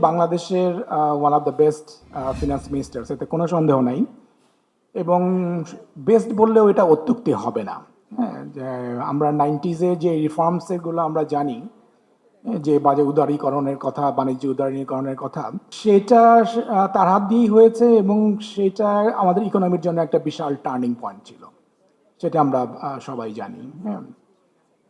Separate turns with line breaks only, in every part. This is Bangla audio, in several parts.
বাংলাদেশের one of the best finance minister এতে কোনো সন্দেহ নাই। এবং বেস্ট বললেও এটা অত্যুক্তি হবে না। হ্যাঁ আমরা নাইনটিজে যে রিফর্মসেরগুলো আমরা জানি, যে বাজে উদারীকরণের কথা, বাণিজ্য উদারীকরণের কথা, সেটা তার হাত দিয়েই হয়েছে এবং সেটা আমাদের ইকোনমির জন্য একটা বিশাল টার্নিং পয়েন্ট ছিল। সেটা আমরা সবাই জানি। হ্যাঁ।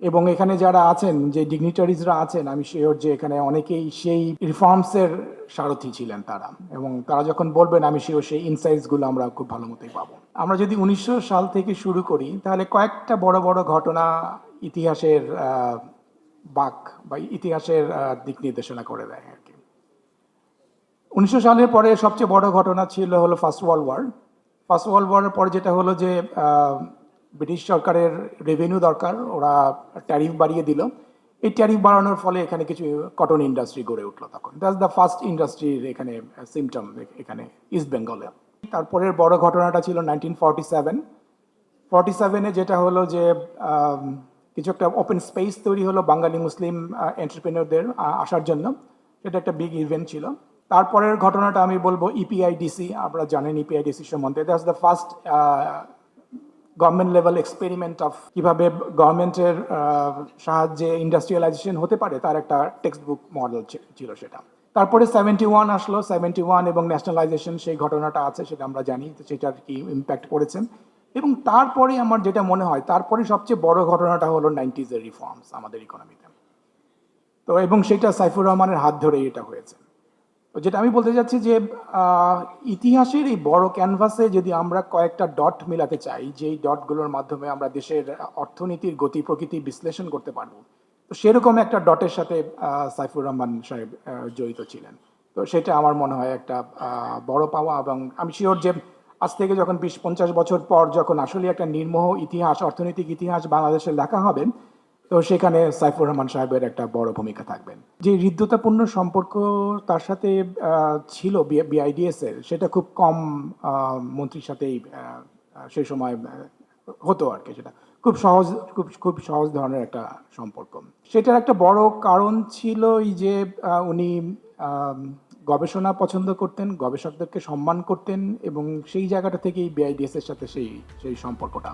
এবং এখানে যারা আছেন, যে ডিগনিটারিজরা আছেন, আমি শিওর যে এখানে অনেকেই সেই রিফর্মসের সারথি ছিলেন তারা। এবং তারা যখন বলবেন, আমি শিওর সেই ইনসাইটসগুলো আমরা খুব ভালো মতোই পাবো। আমরা যদি উনিশশো সাল থেকে শুরু করি, তাহলে কয়েকটা বড় বড় ঘটনা ইতিহাসের বাক বা ইতিহাসের দিক নির্দেশনা করে দেয় আর কি। উনিশশো সালের পরে সবচেয়ে বড় ঘটনা ছিল হলো first world war first world ওয়ারের পরে যেটা হলো যে ব্রিটিশ সরকারের রেভিনিউ দরকার, ওরা ট্যারিফ বাড়িয়ে দিল। এই ট্যারিফ বাড়ানোর ফলে এখানে কিছু কটন ইন্ডাস্ট্রি গড়ে উঠল তখন। দ্যাটস দ্য ফার্স্ট ইন্ডাস্ট্রির এখানে সিমটম এখানে ইস্ট বেঙ্গলে তারপরের বড় ঘটনাটা ছিল নাইনটিন ফর্টি সেভেন ফর্টি সেভেনে যেটা হলো যে কিছু একটা ওপেন স্পেস তৈরি হলো বাঙালি মুসলিম এন্টারপ্রেনিয়রদের আসার জন্য। সেটা একটা বিগ ইভেন্ট ছিল। তারপরের ঘটনাটা আমি বলব E ইপিআইডিসি আপনারা জানেন E ইপিআইডিসি সম্বন্ধে। That's the first government level experiment of কীভাবে গভর্নমেন্টের সাহায্যে ইন্ডাস্ট্রিয়ালাইজেশন হতে পারে, তার একটা টেক্সট বুক মডেল ছিল সেটা। তারপরে সেভেন্টি ওয়ান আসলো সেভেন্টি ওয়ান এবং ন্যাশনালাইজেশন সেই ঘটনাটা আছে সেটা আমরা জানি সেটার কি ইম্প্যাক্ট পড়েছে। এবং তারপরে আমার যেটা মনে হয়, তারপরে সবচেয়ে বড় ঘটনাটা হলো নাইনটিজের রিফর্মস আমাদের ইকোনমিতে তো এবং সেটা সাইফুর রহমানের হাত ধরেই এটা হয়েছে। যেটা আমি বলতে চাচ্ছি যে ইতিহাসের এই বড় ক্যানভাসে যদি আমরা কয়েকটা ডট মিলাতে চাই, যেই ডটগুলোর মাধ্যমে আমরা দেশের অর্থনীতির গতি, প্রকৃতি বিশ্লেষণ করতে পারব, তো সেরকম একটা ডটের সাথে সাইফুর রহমান সাহেব জড়িত ছিলেন। তো সেটা আমার মনে হয় একটা বড় পাওয়া এবং আমি শিওর যে আজ থেকে যখন বিশ পঞ্চাশ বছর পর যখন আসলে একটা নির্মোহ ইতিহাস, অর্থনৈতিক ইতিহাস বাংলাদেশে লেখা হবে তো সেখানে সাইফুর রহমান সাহেবের একটা বড় ভূমিকা থাকবেন। যে হৃদ্যতাপূর্ণ সম্পর্ক তার সাথে ছিল বিআইডিএস এর, সেটা খুব কম মন্ত্রীর সাথেই সেই সময় হতো আর কি সেটা। খুব সহজ, খুব খুব সহজ ধরনের একটা সম্পর্ক। সেটার একটা বড় কারণ ছিল এই যে উনি গবেষণা পছন্দ করতেন, গবেষকদেরকে সম্মান করতেন এবং সেই জায়গাটা থেকেই বিআইডিএস এর সাথে সেই সেই সম্পর্কটা।